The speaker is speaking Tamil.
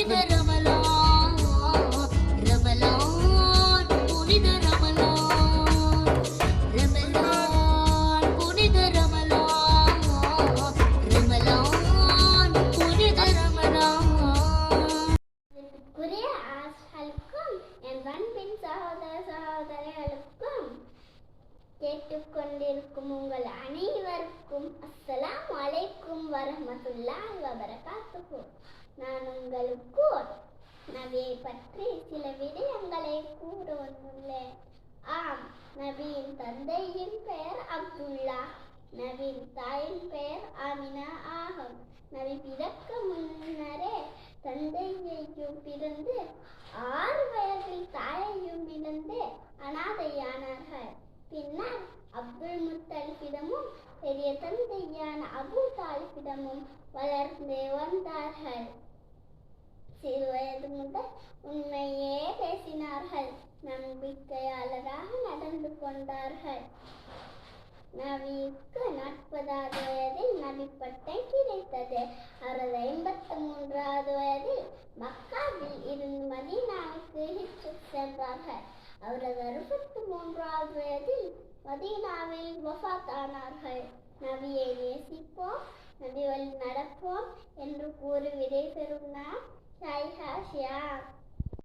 పునిద రమలా రమలా పునిద கேட்டுக்கொண்டிருக்கும் உங்கள் அனைவருக்கும் அஸ்ஸலாமு அலைக்கும் வரமதுல்லா வபரகாத்துஹு. நான் உங்களுக்கு நபியை பற்றி சில விடயங்களை கூற வந்துள்ளேன். ஆம் நபியின் தந்தையின் பெயர் அப்துல்லா நபியின் தாயின் பெயர் ஆமினா ஆகும். நபி பிறக்க முன்னரே தந்தையையும் பிறந்து ஆறு வயதில் தாயையும் இழந்து அனாதையானார்கள். பின்னர் அப்துல் முத்தலிபிடமும் பெரிய தந்தையான அபு தாலிபிடமும் வளர்ந்து வந்தார்கள். சிறு வயது முதல் உண்மையே பேசினார்கள். நம்பிக்கையாளராக நடந்து கொண்டார்கள். நவிக்கு நாற்பதாவது வயதில் நபி பட்டம் கிடைத்தது. அவரது ஐம்பத்தி மூன்றாவது வயதில் மக்காவில் இருந்து மதீனாவுக்கு சென்றார்கள். அவரது அறுபத்தி மூன்றாவது வயதில் மதீனாவில் வஃபாத் ஆனார்கள் நபியை நேசிப்போம் நபி வழி நடப்போம் என்று கூறி விடைபெறும் நாம் ஷாய்.